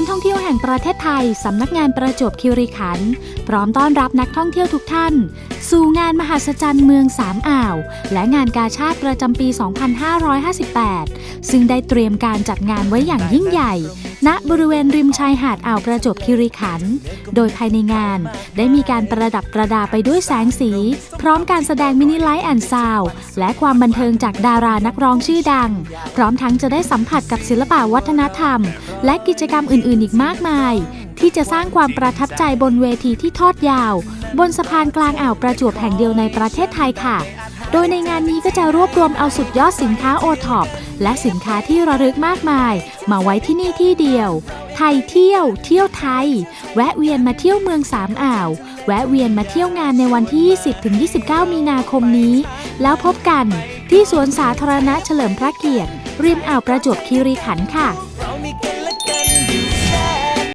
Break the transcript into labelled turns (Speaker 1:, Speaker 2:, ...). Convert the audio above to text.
Speaker 1: การท่องเที่ยวแห่งประเทศไทย สำนักงานประจวบคีรีขันธ์พร้อมต้อนรับนักท่องเที่ยวทุกท่าน สู่งานมหัศจรรย์เมืองสามอ่าว และงานกาชาติประจำปี 2558 ซึ่งได้เตรียมการจัดงานไว้อย่างยิ่งใหญ่ ณบริเวณริมชายหาดอ่าวประจบคีรีขันธ์โดยภายในงานได้มีการประดับประดาไปด้วยแสงสี พร้อมการแสดงมินิไลท์แอนด์ซาวและความบันเทิงจากดารานักร้องชื่อดัง พร้อมทั้งจะได้สัมผัสกับศิลปะวัฒนธรรม และกิจกรรมอื่น ๆ อีกมากมาย ที่จะสร้างความประทับใจบนเวทีที่ทอดยาว บนสะพานกลางอ่าวประจวบแห่งเดียวในประเทศไทยค่ะ โดยในงานนี้ก็จะรวบรวมเอาสุดยอดสินค้าโอท็อปและสินค้าที่ระลึกมากมาย มาไว้ที่นี่ที่เดียว ไทยเที่ยว เที่ยวไทย แวะเวียนมาเที่ยวเมืองสามอ่าว แวะเวียนมาเที่ยวงานในวันที่ 20-29 มีนาคมนี้ แล้วพบกันที่สวนสาธารณะเฉลิมพระเกียรติ ริมอ่าวประจวบคีรีขันธ์ค่ะ